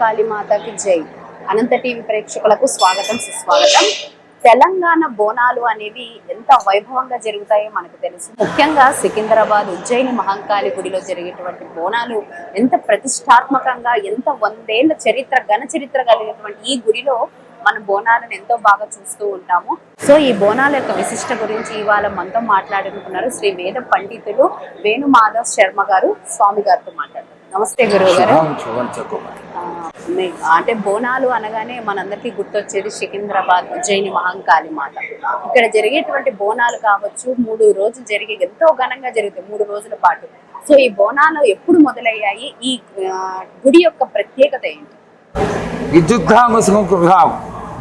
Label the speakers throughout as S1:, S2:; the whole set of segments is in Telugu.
S1: కాళీమాతకి మాతకి జై. అనంత టీవీ ప్రేక్షకులకు స్వాగతం సుస్వాగతం. తెలంగాణ బోనాలు అనేవి ఎంత వైభవంగా జరుగుతాయో మనకు తెలుసు. ముఖ్యంగా సికింద్రాబాద్ ఉజ్జయిని మహంకాళి గుడిలో జరిగేటువంటి బోనాలు ఎంత ప్రతిష్టాత్మకంగా ఎంత వందేళ్ళ చరిత్ర ఘన చరిత్ర కలిగినటువంటి ఈ గుడిలో మన బోనాలను ఎంతో బాగా చూస్తూ ఉంటాము. సో ఈ బోనాల యొక్క విశిష్ట గురించి ఇవాళ మనతో మాట్లాడుకుంటున్నారు శ్రీ వేద పండితులు వేణు మాధవ్ శర్మ గారు స్వామి గారితో మాట్లాడుతున్నారు నమస్తే గురువు గారు. అంటే బోనాలు అనగానే మనందరికీ గుర్తొచ్చేది సికింద్రాబాద్ ఉజ్జయిని మహంకాళి మాత. ఇక్కడ జరిగేటువంటి బోనాలు కావచ్చు మూడు రోజులు జరిగే ఎంతో ఘనంగా జరుగుతాయి మూడు రోజుల పాటు. సో ఈ బోనాలు ఎప్పుడు మొదలయ్యాయి? ఈ గుడి యొక్క ప్రత్యేకత ఏంటి?
S2: విద్యుద్ధామసుఖం కృహాం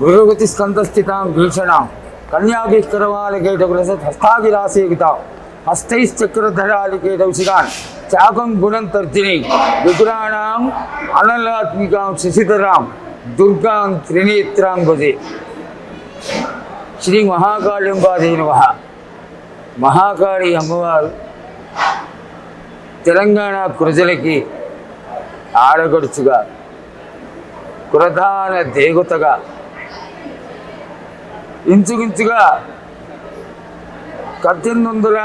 S2: గురుగతి స్కందస్థితాం భీషణాం కన్యాభిష్కరవాలకేట హస్తాభిలాసేగితాం హస్తైశ్చక్రధరాలికేటౌషిగాన్ శాకం గుణం తర్జిని విగ్రహాణం అనలాత్మికం శశిధరాం దుర్గాం త్రినేత్రాం శ్రీ మహాకాళింబాదే నమ. మహాకాళి అమ్మవారు తెలంగాణ ప్రజలకి ఆడగడుచుగా ప్రధాన దేవతగా ఇంచుమించుగా పద్దెనిమిది వందల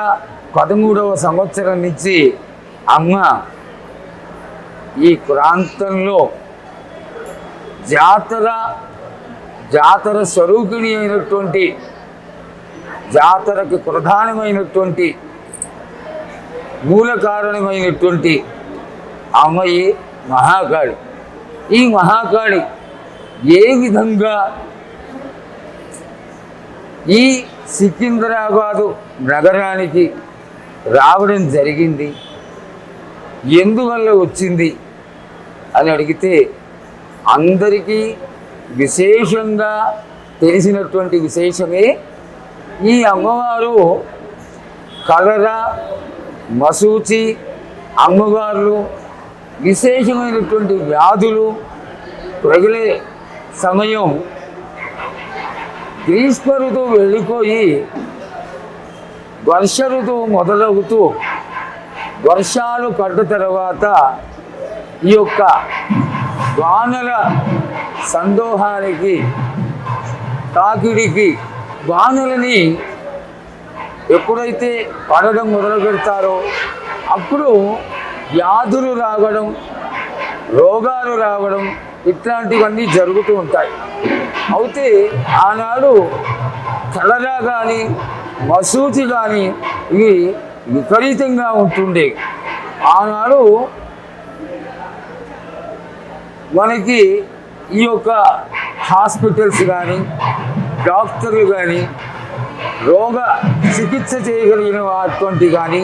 S2: పదమూడవ సంవత్సరం నుంచి అమ్మ ఈ ప్రాంతంలో జాతర జాతర స్వరూపిణి అయినటువంటి జాతరకు ప్రధానమైనటువంటి మూల కారణమైనటువంటి అమ్మయి మహాకాళి. ఈ మహాకాళి ఏ విధంగా ఈ సికింద్రాబాదు నగరానికి రావడం జరిగింది? ఎందువల్ల వచ్చింది అని అడిగితే అందరికీ విశేషంగా తెలిసినటువంటి విశేషమే ఈ అమ్మవారు కలర మసూచి అమ్మవార్లు విశేషమైనటువంటి వ్యాధులు ప్రగిలే సమయం గ్రీష్మ ఋతువు వెళ్ళిపోయి వర్ష ఋతువు మొదలవుతూ వర్షాలు పడ్డ తర్వాత ఈ యొక్క వానల సందోహానికి తాకిడికి వానలని ఎప్పుడైతే పడడం మొదలు పెడతారో అప్పుడు వ్యాధులు రావడం రోగాలు రావడం ఇట్లాంటివన్నీ జరుగుతూ ఉంటాయి. అయితే ఆనాడు కలరా కానీ మసూచి కానీ ఇవి విపరీతంగా ఉంటుండే. ఆనాడు మనకి ఈ యొక్క హాస్పిటల్స్ కానీ డాక్టర్లు కానీ రోగ చికిత్స చేయగలిగిన అటువంటి కానీ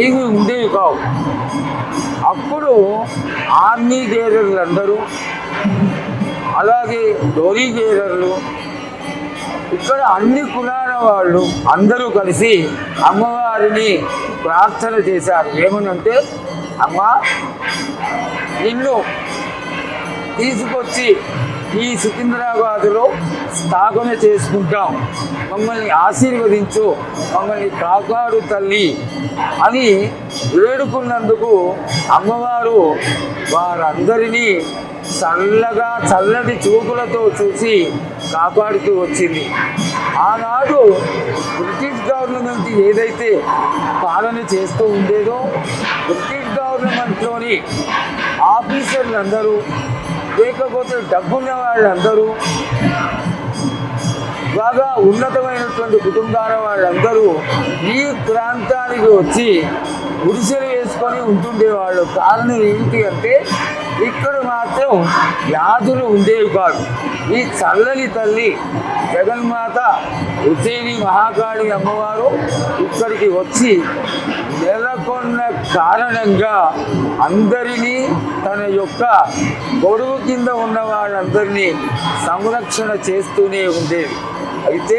S2: ఏమీ ఉండేవి కావు. అప్పుడు ఆర్మీ గేదర్లు అందరూ అలాగే డోరీ గేదర్లు ఇక్కడ అన్ని కులాల వాళ్ళు అందరూ కలిసి అమ్మవారిని ప్రార్థన చేశారు. ఏమనంటే అమ్మ నిన్ను తీసుకొచ్చి ఈ సికింద్రాబాద్లో స్థాపన చేసుకుంటాం. మమ్మల్ని ఆశీర్వదించు మమ్మల్ని కాపాడు తల్లి అని వేడుకున్నందుకు అమ్మవారు వారందరినీ చల్లగా చల్లటి చూపులతో చూసి కాపాడుతూ వచ్చింది. ఆనాడు బ్రిటిష్ గవర్నమెంట్ ఏదైతే పాలన చేస్తూ ఉండేదో బ్రిటిష్ గవర్నమెంట్లోని ఆఫీసర్లందరూ లేకపోతే డబ్బున్న వాళ్ళందరూ బాగా ఉన్నతమైనటువంటి కుటుంబాల వాళ్ళందరూ ఈ ప్రాంతానికి వచ్చి గుడిసెలు వేసుకొని ఉంటుండేవాళ్ళు. కారణం ఏమిటి అంటే ఇక్కడ మాత్రం వ్యాధులు ఉండేవి కాదు. ఈ చల్లని తల్లి జగన్మాత ఉజ్జయిని మహాకాళి అమ్మవారు ఇక్కడికి వచ్చి నెలకొన్న కారణంగా అందరినీ తన యొక్క గొడుగు కింద ఉన్న వాళ్ళందరినీ సంరక్షణ చేస్తూనే ఉండేది అయితే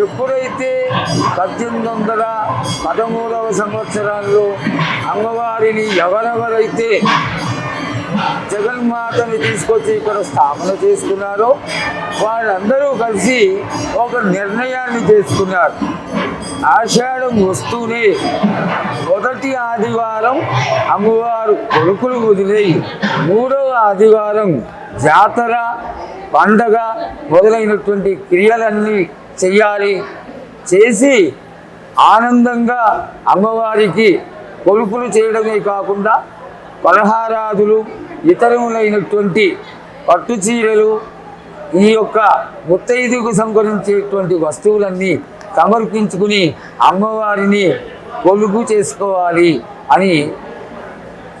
S2: ఎప్పుడైతే పద్దెనిమిది వందల పదమూడవ సంవత్సరాల్లో అమ్మవారిని ఎవరెవరైతే జగన్మాతని తీసుకొచ్చి ఇక్కడ స్థాపన చేసుకున్నారో. వాళ్ళందరూ కలిసి ఒక నిర్ణయాన్ని చేసుకున్నారు. ఆషాఢం వస్తూనే మొదటి ఆదివారం అమ్మవారు కొడుకులు వదిలి మూడవ ఆదివారం జాతర పండగ మొదలైనటువంటి క్రియలన్నీ చెయ్యాలి. చేసి ఆనందంగా అమ్మవారికి కొలుపులు చేయడమే కాకుండా పలహారాదులు ఇతరములైనటువంటి పట్టు చీరలు ఈ యొక్క ముత్తైదుకు సంకరించేటువంటి వస్తువులన్నీ సమర్పించుకుని అమ్మవారిని కొలుగు చేసుకోవాలి అని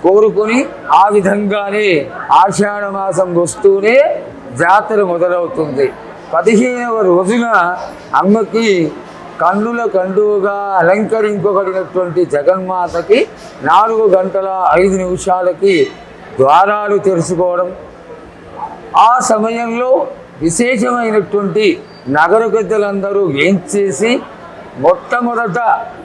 S2: కోరుకొని ఆ విధంగానే ఆషాఢ మాసం వస్తూనే జాతర మొదలవుతుంది. పదిహేనవ రోజున అమ్మకి కన్నుల కండువుగా అలంకరింపబడినటువంటి జగన్మాతకి నాలుగు గంటల ఐదు నిమిషాలకి ద్వారాలు తెరుచుకోవడం. ఆ సమయంలో విశేషమైనటువంటి నగర పెద్దలందరూ మొట్టమొదట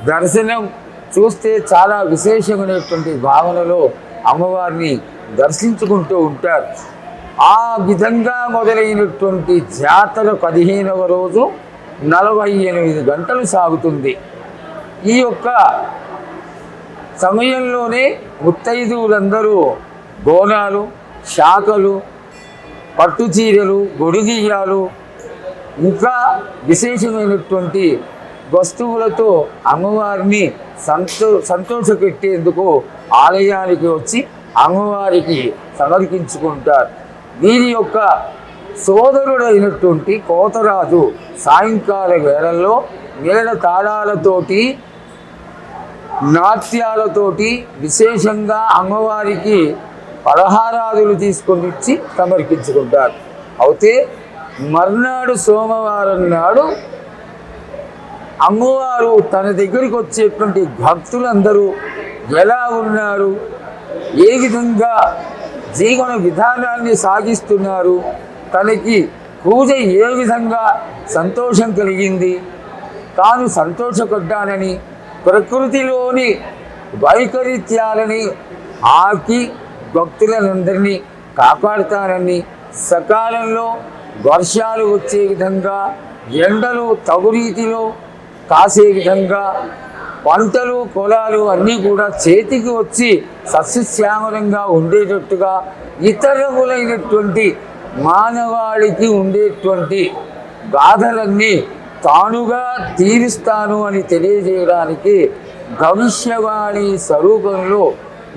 S2: దర్శనం చూస్తే చాలా విశేషమైనటువంటి భావనలో అమ్మవారిని దర్శించుకుంటూ ఉంటారు. ఆ విధంగా మొదలైనటువంటి జాతర పదిహేనవ రోజు నలభై ఎనిమిది గంటలు సాగుతుంది. ఈ యొక్క సమయంలోనే ముత్తైదువులందరూ బోనాలు శాఖలు పట్టుచీరలు గొడుగియ్యాలు ఇంకా విశేషమైనటువంటి వస్తువులతో అమ్మవారిని సంతో సంతోషపెట్టేందుకు ఆలయానికి వచ్చి అమ్మవారికి సమర్పించుకుంటారు. వీరి యొక్క సోదరుడైనటువంటి కోతరాజు సాయంకాల వేళల్లో మేళ తాళాలతోటి నాట్యాలతోటి విశేషంగా అమ్మవారికి పలహారాదులు తీసుకొని ఇచ్చి సమర్పించుకుంటారు. అయితే మర్నాడు సోమవారం నాడు అమ్మవారు తన దగ్గరికి వచ్చేటువంటి భక్తులందరూ ఎలా ఉన్నారు? ఏ విధంగా జీవన విధానాన్ని సాగిస్తున్నారు? తనకి పూజ ఏ విధంగా సంతోషం కలిగింది? తాను సంతోషపడ్డానని ప్రకృతిలోని వైపరీత్యాలని ఆకి భక్తులందరినీ కాపాడుతానని సకాలంలో వర్షాలు వచ్చే విధంగా ఎండలు తగురీతిలో కాసే విధంగా పంటలు పొలాలు అన్నీ కూడా చేతికి వచ్చి సస్యశ్యామలంగా ఉండేటట్టుగా ఇతరములైనటువంటి మానవాళికి ఉండేటువంటి బాధలన్నీ తానుగా తీరుస్తాను అని తెలియజేయడానికి భవిష్యవాణి స్వరూపంలో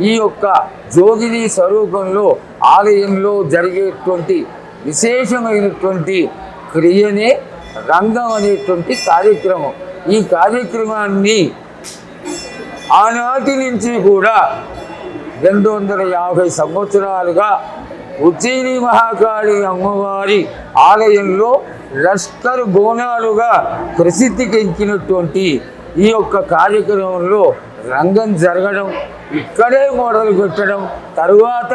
S2: ఈ యొక్క జోగిని స్వరూపంలో ఆలయంలో జరిగేటువంటి విశేషమైనటువంటి క్రియనే రంగం అనేటువంటి కార్యక్రమం. ఈ కార్యక్రమాన్ని ఆనాటి నుంచి కూడా రెండు వందల యాభై సంవత్సరాలుగా ఉజ్జయిని మహాకాళి అమ్మవారి ఆలయంలో లష్కర్ బోనాలుగా ప్రసిద్ధికెంచినటువంటి ఈ యొక్క కార్యక్రమంలో రంగం జరగడం ఇక్కడే మొదలు పెట్టడం తరువాత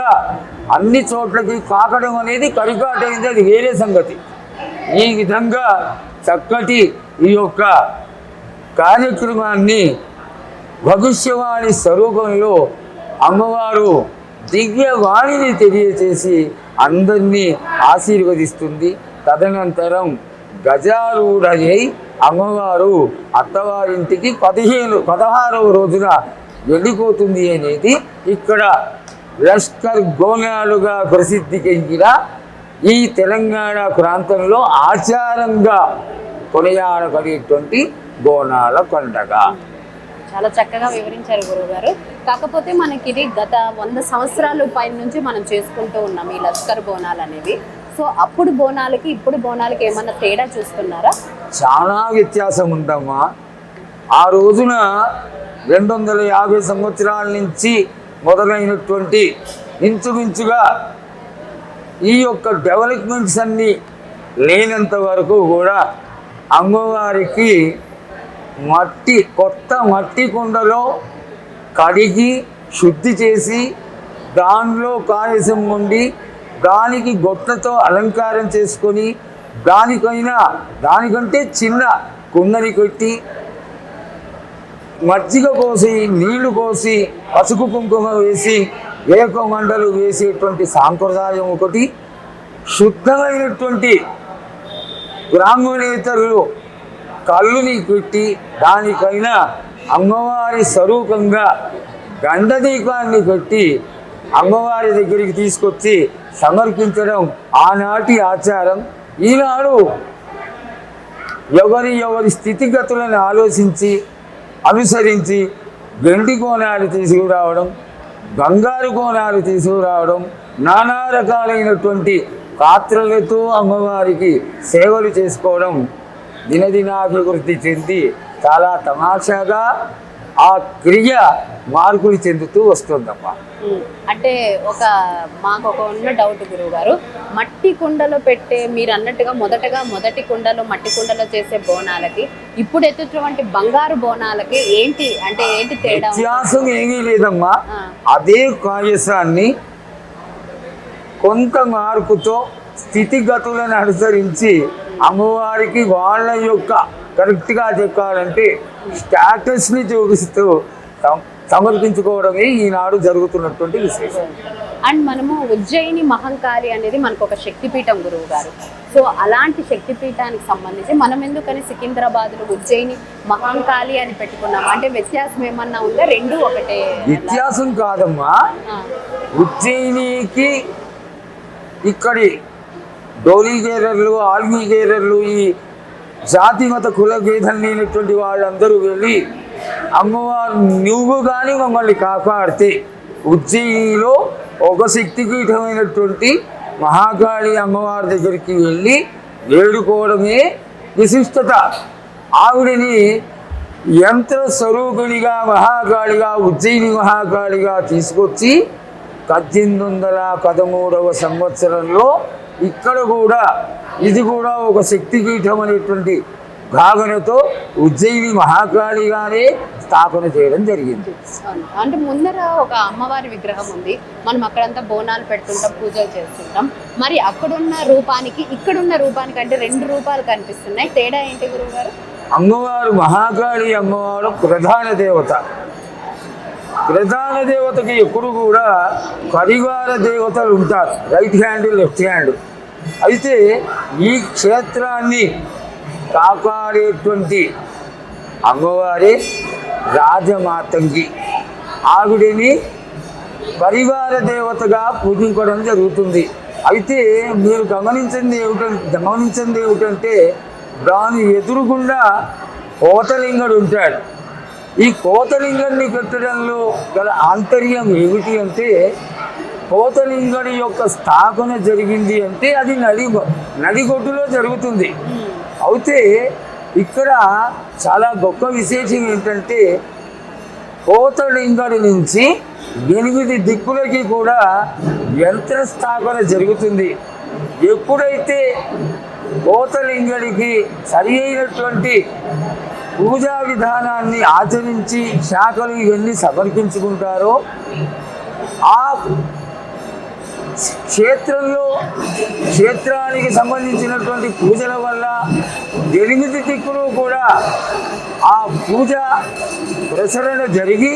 S2: అన్ని చోట్లకి కాకడం అనేది కరికాటైంది అది వేరే సంగతి. ఈ విధంగా చక్కటి ఈ యొక్క కార్యక్రమాన్ని భవిష్యవాణి స్వరూపంలో అమ్మవారు దివ్యవాణిని తెలియచేసి అందరినీ ఆశీర్వదిస్తుంది. తదనంతరం గజారూఢయ్యి అమ్మవారు అత్తవారింటికి పదిహేను పదహారవ రోజున వెళ్ళిపోతుంది అనేది ఇక్కడ లష్కర్ గోనాలుగా ప్రసిద్ధికెక్కిన ఈ తెలంగాణ ప్రాంతంలో ఆచారంగా కొనియాడబడేటువంటి బోనాల పండగ.
S1: చాలా చక్కగా వివరించారు గురువుగారు. కాకపోతే మనకి ఇది గత వంద సంవత్సరాల పైన నుంచి మనం చేసుకుంటూ ఉన్నాం ఈ లష్కర్ బోనాలు అనేవి సో అప్పుడు బోనాలకి ఇప్పుడు బోనాలకి ఏమన్నా తేడా చూస్తున్నారా?
S2: చాలా వ్యత్యాసం ఉందమ్మా. ఆ రోజున రెండు వందల యాభై సంవత్సరాల నుంచి మొదలైనటువంటి ఇంచుమించుగా ఈ యొక్క డెవలప్మెంట్స్ అన్నీ లేనంత వరకు కూడా అమ్మవారికి మట్టి కొత్త మట్టి కుండలో కడిగి శుద్ధి చేసి దానిలో కాయసం ఉండి దానికి గొట్టతో అలంకారం చేసుకొని దానికైనా దానికంటే చిన్న కుండని కొట్టి మజ్జిగ పోసి నీళ్ళు పోసి పసుపు కుంకుమ వేసి ఏక మండలు వేసేటువంటి సాంప్రదాయం ఒకటి శుద్ధమైనటువంటి బ్రాహ్మణేతరులు కళ్ళుని పెట్టి దానికైనా అమ్మవారి స్వరూపంగా గంధదీపాన్ని కట్టి అమ్మవారి దగ్గరికి తీసుకొచ్చి సమర్పించడం ఆనాటి ఆచారం. ఈనాడు ఎవరి ఎవరి స్థితిగతులను ఆలోచించి అనుసరించి వెండి కోణాలు తీసుకురావడం బంగారు కోణాలు తీసుకురావడం నానా రకాలైనటువంటి పాత్రలతో అమ్మవారికి సేవలు చేసుకోవడం దినదినాభివృద్ధి చెంది చాలా తమాషాగా ఆ క్రియ మార్పులు చెందుతూ వస్తుందమ్మా.
S1: అంటే ఒక మాకు ఒక ఉన్న డౌట్ గురువు గారు మట్టి కుండలో పెట్టే మీరు అన్నట్టుగా మొదటగా మొదటి కుండలో మట్టి కుండలో చేసే బోనాలకి ఇప్పుడు ఎత్తున్నటువంటి బంగారు బోనాలకి ఏంటి అంటే ఏంటి తేడా?
S2: వ్యత్యాసం ఏమీ లేదమ్మా. అదే కాయసాన్ని కొంత మార్పుతో స్థితిగతులను అనుసరించి అమ్మవారికి వాళ్ళ యొక్క కరెక్ట్గా చెప్పాలంటే స్టాటస్ని చూపిస్తూ సమ- సమర్పించుకోవడమే ఈనాడు జరుగుతున్నటువంటి విశేషం.
S1: అండ్ మనము ఉజ్జయిని మహంకాళి అనేది మనకు ఒక శక్తిపీఠం గురువు గారు. సో అలాంటి శక్తిపీఠానికి సంబంధించి మనం ఎందుకని సికింద్రాబాద్లో ఉజ్జయిని మహంకాళి అని పెట్టుకున్నాం అంటే వ్యత్యాసం ఏమన్నా ఉందా? రెండు ఒకటే
S2: వ్యత్యాసం కాదమ్మా. ఉజ్జయినికి ఇక్కడి డోలీగేరర్లు ఆల్మీగేరర్లు ఈ జాతి మత కుల భేదం లేనటువంటి వాళ్ళందరూ వెళ్ళి అమ్మవారు నువ్వు కానీ మమ్మల్ని కాపాడితే ఉజ్జయినిలో ఒక శక్తిపీఠమైనటువంటి మహాకాళి అమ్మవారి దగ్గరికి వెళ్ళి వేడుకోవడమే విశిష్టత. ఆవిడని యంత్ర స్వరూపిణిగా మహాకాళిగా ఉజ్జయిని మహాకాళిగా తీసుకొచ్చి పద్దెనిమిది వందల పదమూడవ సంవత్సరంలో ఇక్కడ కూడా ఇది కూడా ఒక శక్తిపీఠం అనేటువంటి భావనతో ఉజ్జయిని మహాకాళిగానే స్థాపన చేయడం జరిగింది.
S1: అంటే ముందర ఒక అమ్మవారి విగ్రహం ఉంది. మనం అక్కడంతా బోనాలు పెడుతుంటాం పూజలు చేస్తుంటాం. మరి అక్కడున్న రూపానికి ఇక్కడున్న రూపానికి అంటే రెండు రూపాలు కనిపిస్తున్నాయి. తేడా ఏంటి గురువు గారు?
S2: అమ్మవారు మహాకాళి అమ్మవారు ప్రధాన దేవత. ప్రధాన దేవతకి ఎప్పుడు కూడా పరివార దేవతలు ఉంటారు. Right hand left hand. అయితే ఈ క్షేత్రాన్ని కాపాడేటువంటి అమ్మవారి రాజమాతంగి. ఆవిడని పరివార దేవతగా పూజించడం జరుగుతుంది. అయితే మీరు గమనించింది ఏమిటంటే గమనించింది ఏమిటంటే దాని ఎదురుగుండా కోతలింగడు ఉంటాడు. ఈ కోతలింగాన్ని పెట్టడంలో గల ఆంతర్యం ఏమిటి అంటే కోతలింగడి యొక్క స్థాపన జరిగింది అంటే అది నడి నడిగొడ్డులో జరుగుతుంది. అయితే ఇక్కడ చాలా గొప్ప విశేషం ఏంటంటే కోతలింగడి నుంచి ఎనిమిది దిక్కులకి కూడా యంత్ర స్థాపన జరుగుతుంది. ఎప్పుడైతే కోతలింగడికి సరి అయినటువంటి పూజా విధానాన్ని ఆచరించి శాఖలు ఇవన్నీ సమర్పించుకుంటారో ఆ క్షేత్రంలో క్షేత్రానికి సంబంధించినటువంటి పూజల వల్ల ఎనిమిది దిక్కులు కూడా ఆ పూజ ప్రసరణ జరిగి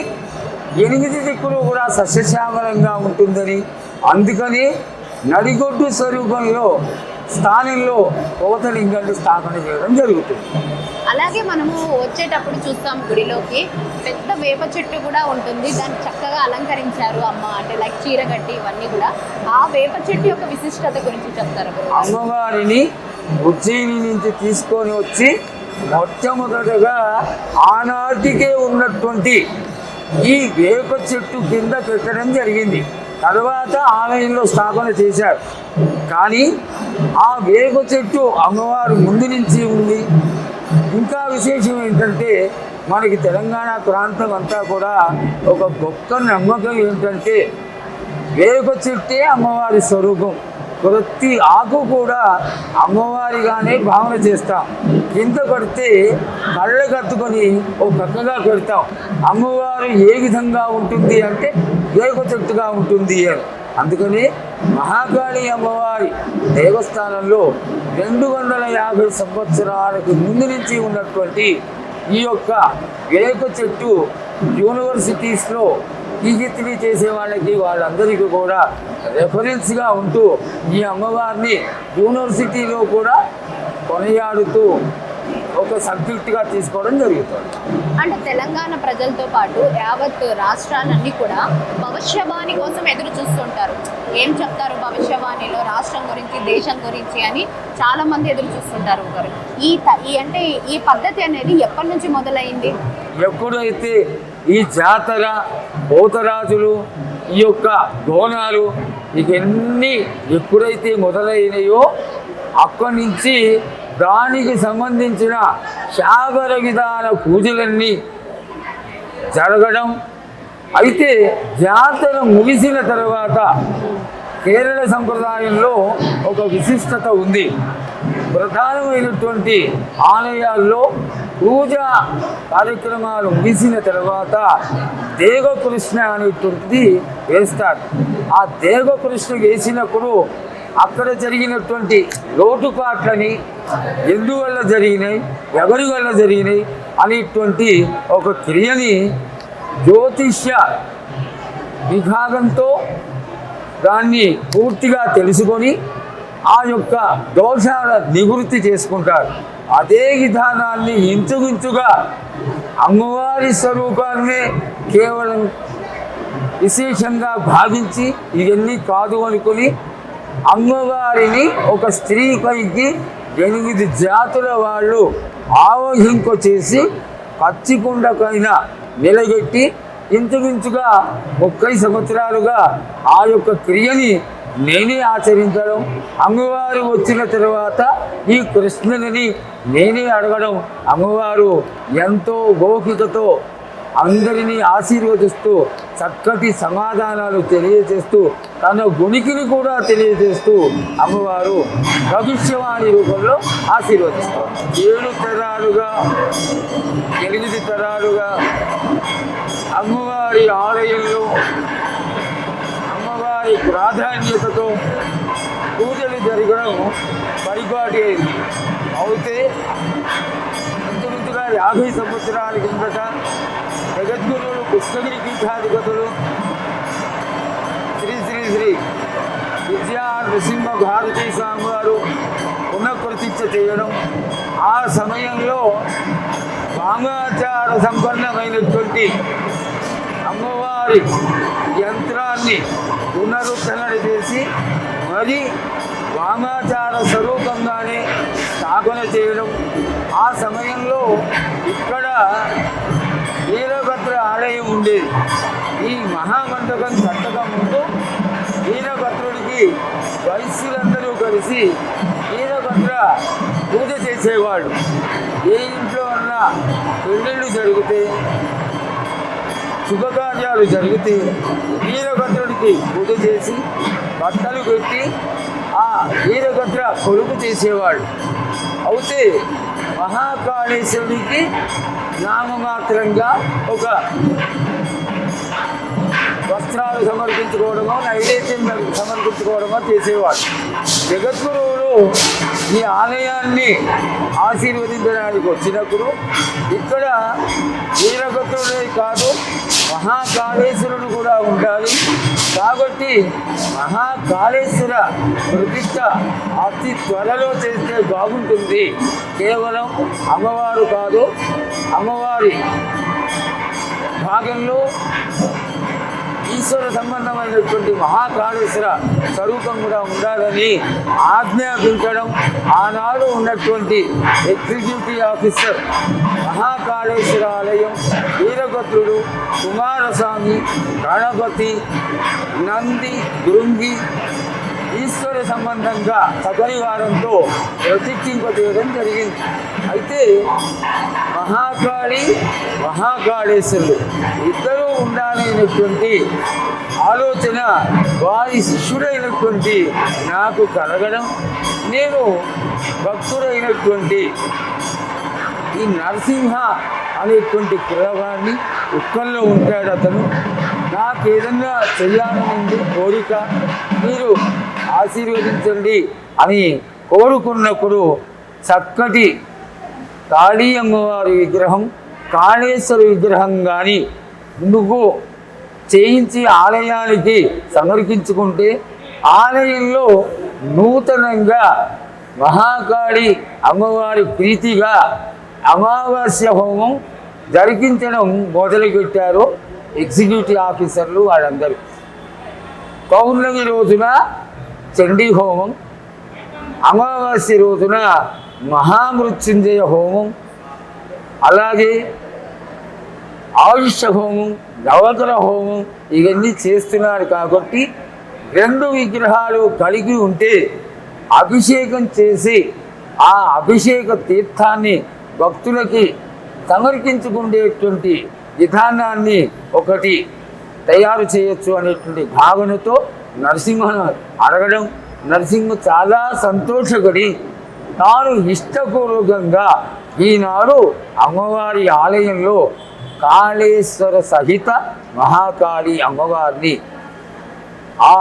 S2: ఎనిమిది దిక్కులు కూడా సస్యశ్యామలంగా ఉంటుందని అందుకని నడిగొడ్డు స్వరూపంలో స్థానంలో కోతలింగాన్ని స్థాపన చేయడం జరుగుతుంది.
S1: అలాగే మనము వచ్చేటప్పుడు చూస్తాం గుడిలోకి. పెద్ద వేప చెట్టు కూడా ఉంటుంది. దాన్ని చక్కగా అలంకరించారు అమ్మ అంటే లైక్ చీరగట్టి ఇవన్నీ కూడా. ఆ వేప చెట్టు యొక్క విశిష్టత గురించి చెప్తారా?
S2: అమ్మవారిని ఉజ్జయిని నుంచి తీసుకొని వచ్చి మొట్టమొదటగా ఆనాటికే ఉన్నటువంటి ఈ వేప చెట్టు కింద పెట్టడం జరిగింది. తర్వాత ఆలయంలో స్థాపన చేశారు కానీ ఆ వేగ చెట్టు అమ్మవారు ముందు నుంచి ఉంది. ఇంకా విశేషం ఏంటంటే మనకి తెలంగాణ ప్రాంతం అంతా కూడా ఒక గొప్ప నమ్మకం ఏంటంటే వేప చెట్టే అమ్మవారి స్వరూపం. ప్రతి ఆకు కూడా అమ్మవారిగానే భావన చేస్తాం. కింద పడితే కళ్ళ కత్తుకొని ఓ పక్కగా పెడతాం. అమ్మవారు ఏ విధంగా ఉంటుంది అంటే వేప ఉంటుంది అని. అందుకని మహాకాళి అమ్మవారి దేవస్థానంలో రెండు వందల యాభై సంవత్సరాలకు ముందు నుంచి ఉన్నటువంటి ఈ యొక్క వేప చెట్టు యూనివర్సిటీస్లో పీహెచ్డీ చేసే వాళ్ళకి వాళ్ళందరికీ కూడా రెఫరెన్స్గా ఉంటూ ఈ అమ్మవారిని యూనివర్సిటీలో కూడా కొనియాడుతూ ఒక సబ్జెక్టుగా తీసుకోవడం జరుగుతుంది.
S1: అంటే తెలంగాణ ప్రజలతో పాటు యావత్ రాష్ట్రాలన్నీ కూడా భవిష్యవాణి కోసం ఎదురు చూస్తుంటారు. ఏం చెప్తారు భవిష్యవాణిలో రాష్ట్రం గురించి దేశం గురించి అని చాలా మంది ఎదురు చూస్తుంటారు ఒకరు. ఈ ఈ అంటే ఈ పద్ధతి అనేది ఎప్పటి నుంచి మొదలైంది?
S2: ఎప్పుడైతే ఈ జాతర పోతరాజులు ఈ యొక్క గోనాలు ఇవన్నీ ఎప్పుడైతే మొదలైనయో అక్కడి నుంచి దానికి సంబంధించిన శాగర విధాన పూజలన్నీ జరగడం. అయితే జాతర ముగిసిన తర్వాత కేరళ సంప్రదాయంలో ఒక విశిష్టత ఉంది. ప్రధానమైనటువంటి ఆలయాల్లో పూజా కార్యక్రమాలు ముగిసిన తర్వాత దేవకృష్ణ అనేటువంటిది వేస్తారు. ఆ దేవకృష్ణ వేసినప్పుడు అక్కడ జరిగినటువంటి లోటుపాట్లని ఎందువల్ల జరిగినాయి ఎవరి వల్ల జరిగినాయి అనేటువంటి ఒక క్రియని జ్యోతిష్య విభాగంతో దాన్ని పూర్తిగా తెలుసుకొని ఆ యొక్క దోషాల నివృత్తి చేసుకుంటారు. అదే విధానాన్ని ఇంచుమించుగా అమ్మవారి స్వరూపాన్ని కేవలం విశేషంగా భావించి ఇవన్నీ కాదు అనుకుని అమ్మవారిని ఒక స్త్రీ పైకి ఎనిమిది జాతుల వాళ్ళు ఆవహింపచేసి చేసి పచ్చికుండకైన నిలబెట్టి ఇంచుమించుగా ముప్పై సంవత్సరాలుగా ఆ యొక్క క్రియని నేనే ఆచరించడం అమ్మవారు వచ్చిన తర్వాత ఈ కృష్ణుని నేనే అడగడం. అమ్మవారు ఎంతో గోపికతో అందరినీ ఆశీర్వదిస్తూ చక్కటి సమాధానాలు తెలియజేస్తూ తన గుణికిని కూడా తెలియజేస్తూ అమ్మవారు భవిష్యవాణి రూపంలో ఆశీర్వదిస్తారు. ఏడు తరాలుగా ఎనిమిది తరాలుగా అమ్మవారి ఆలయంలో అమ్మవారి ప్రాధాన్యతతో పూజలు జరగడం పరిపాటి అయింది. అయితే ఇంచుమించుగా యాభై సంవత్సరాల కిందట జగద్గురువులు కృష్ణగిరి పీఠాధిపతులు. శ్రీ శ్రీ శ్రీ విద్యా నృసింహ భారతీ స్వామి వారు చేయడం. ఆ సమయంలో వామాచార సంపన్నమైనటువంటి అమ్మవారి యంత్రాన్ని పునరుద్ధరణ చేసి మరి వామాచార స్వరూపంగానే స్థాపన చేయడం. ఆ సమయంలో ఇక్కడ వీరభద్ర ఆలయం ఉండేది ఈ మహామండపం కట్టక ముందు వీరభద్రుడికి వైశ్యులందరూ కలిసి వీరభద్ర పూజ చేసేవాడు. ఏ ఇంట్లో ఉన్న పెళ్ళిళ్ళు జరిగితే శుభకార్యాలు జరిగితే వీరభద్రుడికి పూజ చేసి బట్టలు పెట్టి ఆ వీరభద్ర కొలుపు చేసేవాడు. అయితే మహాకాళేశ్వరుడికి నామమాత్రంగా ఒక వస్త్రాలు సమర్పించుకోవడమో నైవేద్యం సమర్పించుకోవడమో చేసేవాడు. జగద్గురువులు ఈ ఆలయాన్ని ఆశీర్వదించడానికి వచ్చినప్పుడు ఇక్కడ వీరభద్రుడే కాదు మహాకాళేశ్వరుడు కూడా ఉండాలి. కాబట్టి మహాకాళేశ్వర ప్రతిష్ట అతి త్వరలో చేస్తే బాగుంటుంది. కేవలం అమ్మవారు కాదు అమ్మవారి భాగంలో ఈశ్వర సంబంధమైనటువంటి మహాకాళేశ్వర స్వరూపం కూడా ఉండాలని ఆజ్ఞాపించడం ఆనాడు ఉన్నటువంటి ఎగ్జిక్యూటివ్ ఆఫీసర్ మహాకాళేశ్వర ఆలయం వీరభద్రుడు కుమారస్వామి గణపతి నంది దృంగి ఈశ్వర సంబంధంగా సపరివారంతో ప్రతిష్ఠింపజేయడం జరిగింది. అయితే మహాకాళి మహాకాళేశ్వరుడు ఇద్దరు ఉండాలనేటువంటి ఆలోచన వారి శిష్యుడైనటువంటి నాకు కలగడం నేను భక్తుడైనటువంటి ఈ నరసింహ అనేటువంటి కులవాడిని ఉక్కల్లో ఉంటాడు అతను. నాకు ఏదన్నా చెయ్యాలనుంది కోరిక మీరు ఆశీర్వదించండి అని కోరుకున్నప్పుడు చక్కటి కాళీ అమ్మవారి విగ్రహం కాళేశ్వర విగ్రహం కానీ నువ్వు చేయించి ఆలయానికి సమర్పించుకుంటే ఆలయంలో నూతనంగా మహాకాళి అమ్మవారి ప్రీతిగా అమావాస్య హోమం జరిపించడం మొదలుపెట్టారు ఎగ్జిక్యూటివ్ ఆఫీసర్లు వాళ్ళందరూ. పౌర్ణమి రోజున చండీ హోమం అమావాస్య రోజున మహామృత్యుంజయ హోమం అలాగే ఆయుష హోమం నవగ్రహ హోమం ఇవన్నీ చేస్తున్నారు కాబట్టి రెండు విగ్రహాలు కలిగి ఉంటే అభిషేకం చేసి ఆ అభిషేక తీర్థాన్ని భక్తులకి సమర్పించుకునేటువంటి విధానాన్ని ఒకటి తయారు చేయొచ్చు అనేటువంటి భావనతో నరసింహను అడగడం. నరసింహ చాలా సంతోషపడి తాను ఇష్టపూర్వకంగా ఈనాడు అమ్మవారి ఆలయంలో కాళేశ్వర సహిత మహాకాళి అమ్మవారిని. ఆ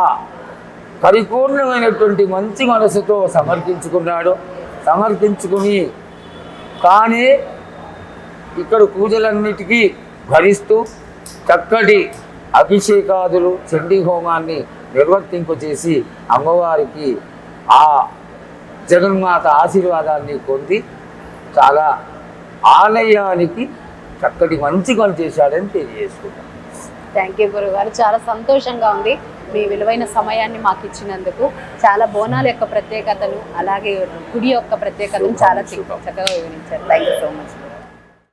S2: పరిపూర్ణమైనటువంటి మంచి మనసుతో సమర్పించుకున్నాడు. సమర్పించుకుని కానీ ఇక్కడ పూజలన్నిటికీ భరిస్తూ చక్కటి అభిషేకాదులు చండీ హోమాన్ని నిర్వర్తింపచేసి అమ్మవారికి ఆ జగన్మాత ఆశీర్వాదాన్ని పొంది చాలా ఆలయానికి చక్కటి మంచి పని చేశాడని తెలియజేసుకుంటాం.
S1: థ్యాంక్ యూ గురుగారు. చాలా సంతోషంగా ఉంది మీ విలువైన సమయాన్ని మాకు ఇచ్చినందుకు. చాలా బోనాల యొక్క ప్రత్యేకతను అలాగే గుడి యొక్క ప్రత్యేకతను చాలా చక్కగా వివరించారు. Thank you so much